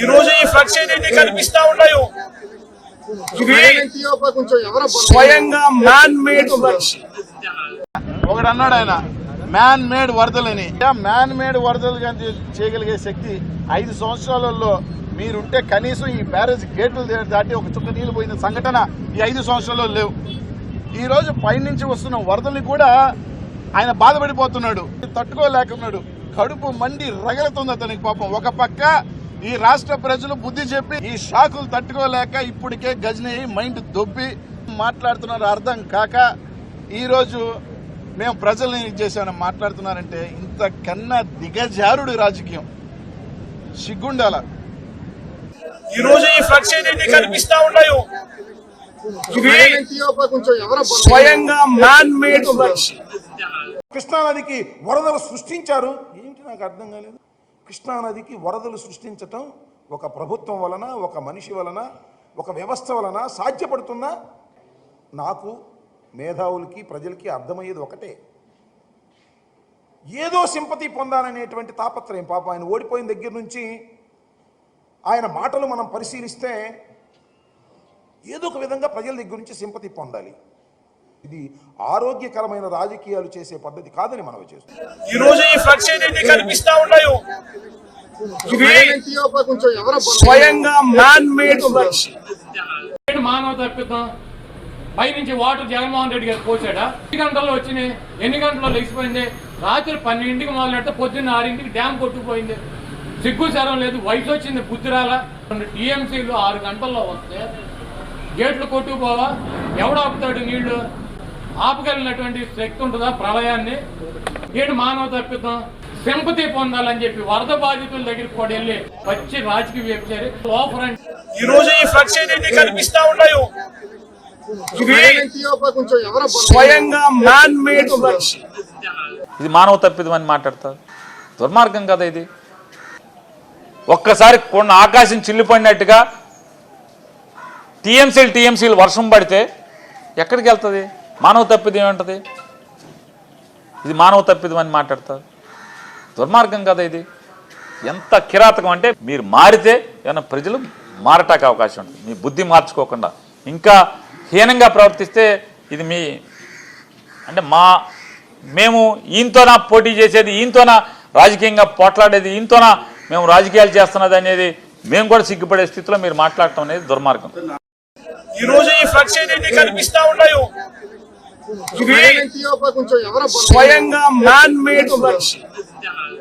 ఈ రోజు ఈ ఫ్లక్స్ ఏదైతే కనిపిస్తా ఉన్నాయో ఇవి స్వయంగా మ్యాన్ మేడ్ ఫ్లక్స్ ఒకడు అన్నాడు ఆయన మ్యాన్ మేడ్ వరదలని. మ్యాన్ మేడ్ వరదలు కానీ చేయగలిగే శక్తి ఐదు సంవత్సరాలలో మీరుంటే కనీసం ఈ బ్యారేజ్ గేట్లు దాటి ఒక చుక్క నీళ్ళు పోయిన సంఘటన ఈ ఐదు సంవత్సరాల్లో లేవు. ఈ రోజు పైనుంచి వస్తున్న వరదల్ని కూడా ఆయన బాధపడిపోతున్నాడు. తట్టుకోలేకున్నాడు. కడుపు మండి రగలుతుంది అతనికి పాపం. ఒక పక్క ఈ రాష్ట్ర ప్రజలు బుద్ధి చెప్పి ఈ షాకులు తట్టుకోలేక ఇప్పటికే గజని మైండ్ దొబ్బి మాట్లాడుతున్నారు. అర్థం కాక ఈరోజు మేము ప్రజల్ని ఇది చేసామని మాట్లాడుతున్నారంటే ఇంతకన్నా దిగజారుడు రాజకీయం. సిగ్గుండాల. ఈ రోజు ఈ ఫ్లక్స్ ఏదైతే కనిపిస్తా ఉన్నాయో? స్వయంగా మ్యాన్ మేడ్ ఫ్లక్స్ కృష్ణానదికి వరదలు సృష్టించారు. ఏంటి నాకు అర్థం కాలేదు. కృష్ణానదికి వరదలు సృష్టించటం ఒక ప్రభుత్వం వలన ఒక మనిషి వలన ఒక వ్యవస్థ వలన సాధ్యపడుతున్నా నాకు మేధావులకి ప్రజలకి అర్థమయ్యేది ఒకటే. ఏదో సింపతి పొందాలనేటువంటి తాపత్రయం. పాపం ఆయన ఓడిపోయిన దగ్గర నుంచి ఆయన మాటలు మనం పరిశీలిస్తే ఏదో ఒక విధంగా ప్రజల దగ్గర నుంచి సింపతి పొందాలి. ఇది ఆరోగ్యకరమైన రాజకీయాలు చేసే పద్ధతి కాదని మనం చేస్తున్నాం. ఈ రోజు ఈ ఫ్లక్స్ ఏదైతే కనిపిస్తా ఉన్నాయో స్వయంగా మ్యాన్ మేడ్ ఫ్లక్స్ మానవ తప్పిద్దాం పైనుంచి వాటర్ జగన్మోహన్ రెడ్డి గారు పోసాడా ఎన్ని గంటల్లో వచ్చినాయి ఎన్ని గంటల్లో లేచిపోయింది? రాత్రి పన్నెండింటికి మొదలెడితే పొద్దున్న ఆరింటికి డ్యామ్ కొట్టుకుపోయింది. సిగ్గు శరం లేదు. వయసు వచ్చింది బుద్ధి రాలా టీఎంసీలు ఆరు గంటల్లో వస్తే గేట్లు కొట్టుకుపోవా? ఎవడు ఆపుతాడు నీళ్ళు? ఆపగలిగినటువంటి శక్తి ఉంటుందా? ప్రళయాన్ని? ఏంటి మానవ తప్పిద్దాం సింపతి పొందాలని చెప్పి వరద బాధితుల దగ్గరికి కూడా వెళ్ళి వచ్చి రాజకీయ అంటే ఈ రోజు ఈ ఫ్లక్స్ ఏదైతే కనిపిస్తా ఉన్నాయో స్వయంగా మ్యాన్ మేడ్ ఫ్లక్స్ ఇది మానవ తప్పిదం అని మాట్లాడతారు. దుర్మార్గం కదా ఇది. ఒక్కసారి కొండ ఆకాశం చిల్లిపడినట్టుగా టీఎంసీలు టీఎంసీలు వర్షం పడితే ఎక్కడికి వెళ్తుంది? మానవ తప్పిదం ఏమంటుంది? ఇది మానవ తప్పిదం అని మాట్లాడతారు. దుర్మార్గం కదా ఇది. ఎంత కిరాతకం అంటే మీరు మారితే ఏమైనా ప్రజలు మారటానికి అవకాశం ఉంటుంది. మీ బుద్ధి మార్చుకోకుండా. ఇంకా హీనంగా ప్రవర్తిస్తే ఇది మీ అంటే మా మేము ఈయనతోనా పోటీ చేసేది ఈయనతోనా రాజకీయంగా పోట్లాడేది ఈయనతోనా మేము రాజకీయాలు చేస్తున్నది అనేది మేము కూడా సిగ్గుపడే స్థితిలో మీరు మాట్లాడటం అనేది దుర్మార్గం. ఈ రోజు ఈ ఫ్లక్స్ ఏదైతే కనిపిస్తూ ఉన్నాయో స్వయంగా మ్యాన్ మేడ్ ఫ్లక్స్